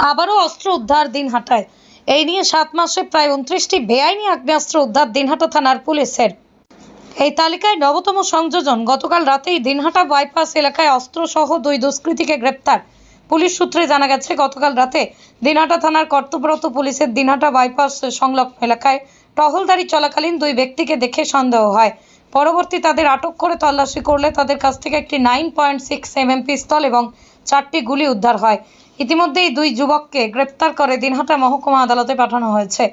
আবারও অস্ত্র উদ্ধার দিনহাটায়। এই নিয়ে সাত মাসে প্রায় উনত্রিশটি বেআইনি আগ্নেয়াস্ত্র উদ্ধার দিনহাটা থানার পুলিশের। এই তালিকায় নবতম সংযোজন, গতকাল রাতেই দিনহাটা বাইপাস এলাকায় অস্ত্রসহ দুই দুষ্কৃতীকে গ্রেপ্তার। পুলিশ সূত্রে জানা গেছে, গতকাল রাতে দিনহাটা থানার কর্তব্যরত পুলিশের দিনহাটা বাইপাস সংলগ্ন এলাকায় টহলদারি চলাকালীন দুই ব্যক্তিকে দেখে সন্দেহ হয়। পরবর্তী তাদের আটক করে তল্লাশি করলে তাদের কাছ থেকে একটি nine point six MM pistol এবং চারটি গুলি উদ্ধার হয়। ইতিমধ্যেই দুই যুবককে গ্রেপ্তার করে দিনহাটা মহকুমা আদালতে পাঠানো হয়েছে।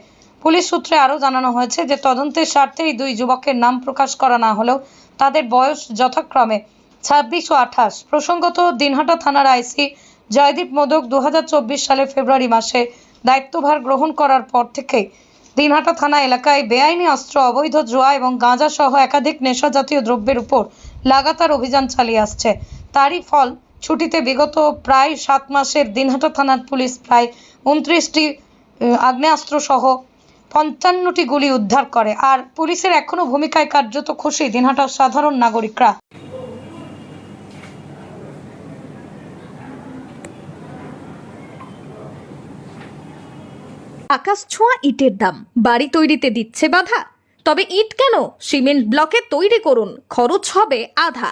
পুলিশ সূত্রে আরও জানানো হয়েছে যে তদন্তের স্বার্থে এই দুই যুবকের নাম প্রকাশ করা না হলেও তাদের বয়স যথাক্রমে ছাব্বিশ ও আঠাশ। প্রসঙ্গত, দিনহাটা থানার আইসি জয়দীপ মোদক দু হাজার চব্বিশ সালে ফেব্রুয়ারি মাসে দায়িত্বভার গ্রহণ করার পর থেকে দিনহাটা থানা এলাকায় বেআইনি অস্ত্র, অবৈধ জোয়া এবং গাঁজা সহ একাধিক নেশাজাতীয় দ্রব্যের উপর লাগাতার অভিযান চালিয়ে আসছে। তারই ফল ছুটিতে বিগত প্রায় সাত মাসের দিনহাটা থানার পুলিশ প্রায় উনত্রিশটি আগ্নেয়াস্ত্র সহ পঞ্চান্নটি গুলি উদ্ধার করে। আর পুলিশের এখনও ভূমিকায় কার্যত খুশি দিনহাটার সাধারণ নাগরিকরা। আকাশ ছোঁয়া ইটের দাম। বাড়ি তৈরিতে দিচ্ছে বাধা। তবে ইট কেন? সিমেন্ট ব্লকে তৈরি করুন। খরচ হবে আধা।